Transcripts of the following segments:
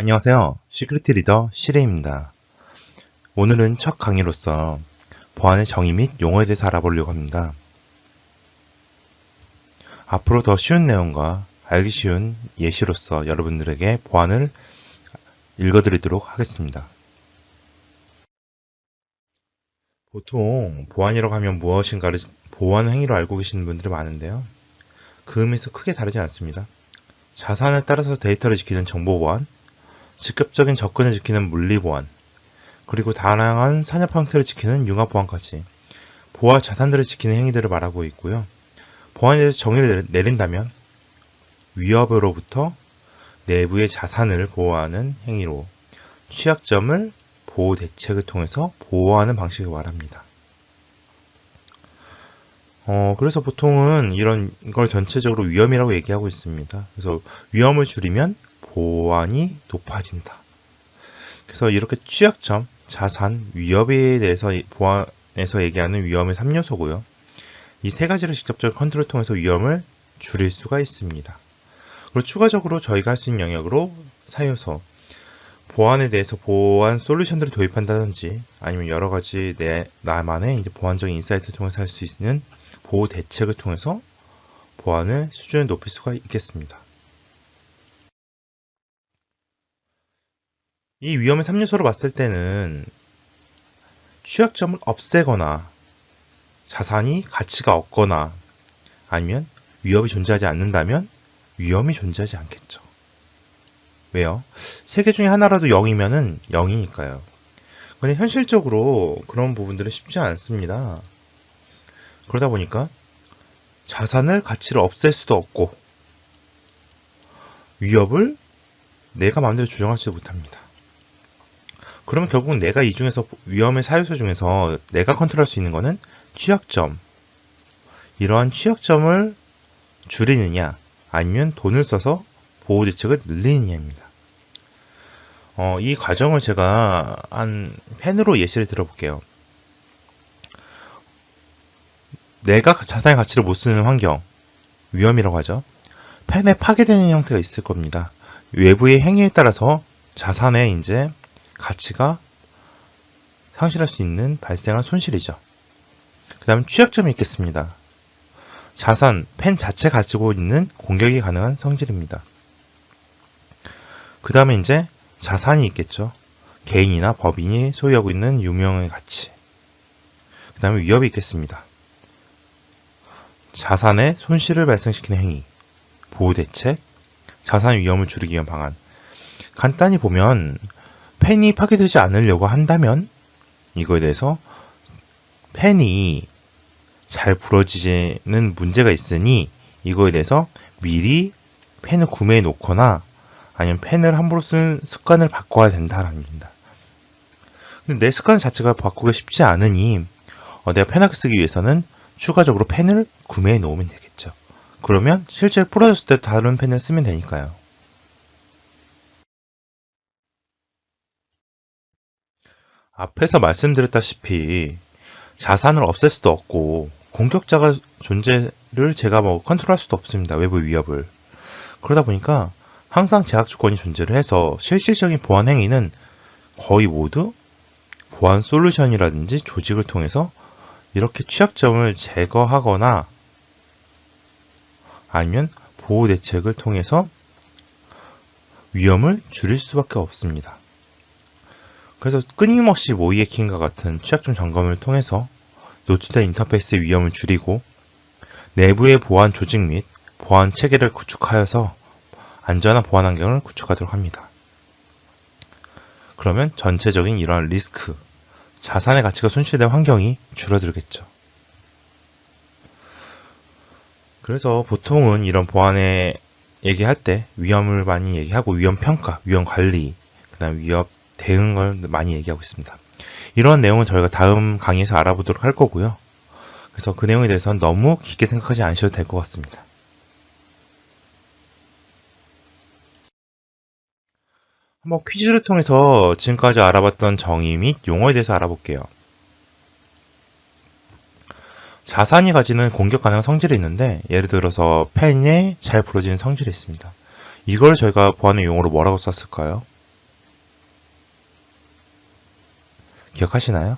안녕하세요. 시크릿 리더 시레입니다. 오늘은 첫 강의로서 보안의 정의 및 용어에 대해서 알아보려고 합니다. 앞으로 더 쉬운 내용과 알기 쉬운 예시로서 여러분들에게 보안을 읽어드리도록 하겠습니다. 보통 보안이라고 하면 무엇인가를 보안 행위로 알고 계시는 분들이 많은데요. 그 의미에서 크게 다르지 않습니다. 자산에 따라서 데이터를 지키는 정보 보안, 직접적인 접근을 지키는 물리 보안, 그리고 다양한 산업 형태를 지키는 융합 보안까지 보안 자산들을 지키는 행위들을 말하고 있고요. 보안에 대해서 정의를 내린다면 위협으로부터 내부의 자산을 보호하는 행위로 취약점을 보호 대책을 통해서 보호하는 방식을 말합니다. 어, 그래서 보통은 이런 걸 전체적으로 위험이라고 얘기하고 있습니다. 그래서 위험을 줄이면 보안이 높아진다. 그래서 이렇게 취약점, 자산, 위협에 대해서 보안에서 얘기하는 위험의 3요소고요. 이 세 가지를 직접적 컨트롤 통해서 위험을 줄일 수가 있습니다. 그리고 추가적으로 저희가 할 수 있는 영역으로 4요소, 보안에 대해서 보안 솔루션들을 도입한다든지 아니면 여러 가지 내 나만의 이제 보안적인 인사이트를 통해서 할 수 있는 보호 대책을 통해서 보안의 수준을 높일 수가 있겠습니다. 이 위험의 3요소로 봤을 때는 취약점을 없애거나 자산이 가치가 없거나 아니면 위협이 존재하지 않는다면 위험이 존재하지 않겠죠. 왜요? 세 개 중에 하나라도 0이면은 0이니까요. 근데 현실적으로 그런 부분들은 쉽지 않습니다. 그러다 보니까 자산을 가치를 없앨 수도 없고 위협을 내가 마음대로 조정하지 못합니다. 그러면 결국은 내가 이 중에서 위험의 사유소 중에서 내가 컨트롤할 수 있는 거는 취약점. 이러한 취약점을 줄이느냐 아니면 돈을 써서 보호 대책을 늘리느냐입니다. 어, 이 과정을 제가 한 펜으로 예시를 들어볼게요. 내가 자산의 가치를 못 쓰는 환경, 위험이라고 하죠. 펜에 파괴되는 형태가 있을 겁니다. 외부의 행위에 따라서 자산의 이제 가치가 상실할 수 있는 발생한 손실이죠. 그 다음 취약점이 있겠습니다. 자산, 펜 자체 가지고 있는 공격이 가능한 성질입니다. 그 다음에 이제 자산이 있겠죠. 개인이나 법인이 소유하고 있는 유명의 가치. 그 다음에 위협이 있겠습니다. 자산의 손실을 발생시키는 행위, 보호대책, 자산 위험을 줄이기 위한 방안. 간단히 보면 펜이 파괴되지 않으려고 한다면 이거에 대해서 펜이 잘 부러지는 문제가 있으니 이거에 대해서 미리 펜을 구매해 놓거나 아니면 펜을 함부로 쓰는 습관을 바꿔야 된다라는 겁니다. 근데 내 습관 자체가 바꾸기 쉽지 않으니 어, 내가 편하게 쓰기 위해서는 추가적으로 펜을 구매해 놓으면 되겠죠. 그러면 실제 부러졌을 때 다른 펜을 쓰면 되니까요. 앞에서 말씀드렸다시피 자산을 없앨 수도 없고 공격자가 존재를 제가 뭐 컨트롤할 수도 없습니다. 외부 위협을. 그러다 보니까 항상 제약 조건이 존재를 해서 실질적인 보안 행위는 거의 모두 보안 솔루션이라든지 조직을 통해서 이렇게 취약점을 제거하거나 아니면 보호 대책을 통해서 위험을 줄일 수밖에 없습니다. 그래서 끊임없이 모의 해킹과 같은 취약점 점검을 통해서 노출된 인터페이스의 위험을 줄이고 내부의 보안 조직 및 보안 체계를 구축하여서 안전한 보안 환경을 구축하도록 합니다. 그러면 전체적인 이러한 리스크, 자산의 가치가 손실된 환경이 줄어들겠죠. 그래서 보통은 이런 보안에 얘기할 때 위험을 많이 얘기하고 위험 평가, 위험 관리, 그다음 위협 대응을 많이 얘기하고 있습니다. 이런 내용은 저희가 다음 강의에서 알아보도록 할 거고요. 그래서 그 내용에 대해서는 너무 깊게 생각하지 않으셔도 될 것 같습니다. 한번 퀴즈를 통해서 지금까지 알아봤던 정의 및 용어에 대해서 알아볼게요. 자산이 가지는 공격 가능한 성질이 있는데 예를 들어서 펜에 잘 부러지는 성질이 있습니다. 이걸 저희가 보안의 용어로 뭐라고 썼을까요? 기억하시나요?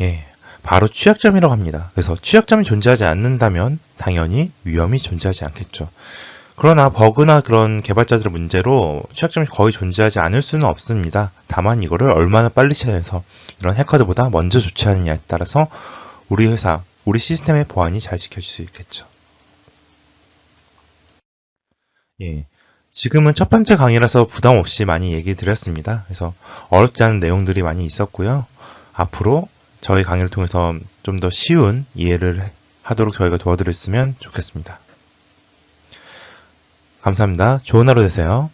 예, 바로 취약점이라고 합니다. 그래서 취약점이 존재하지 않는다면 당연히 위험이 존재하지 않겠죠. 그러나 버그나 그런 개발자들의 문제로 취약점이 거의 존재하지 않을 수는 없습니다. 다만 이거를 얼마나 빨리 찾아내서 이런 해커들보다 먼저 조치하느냐에 따라서 우리 회사, 우리 시스템의 보안이 잘 지켜질 수 있겠죠. 예. 지금은 첫 번째 강의라서 부담 없이 많이 얘기 드렸습니다. 그래서 어렵지 않은 내용들이 많이 있었고요. 앞으로 저희 강의를 통해서 좀 더 쉬운 이해를 하도록 저희가 도와드렸으면 좋겠습니다. 감사합니다. 좋은 하루 되세요.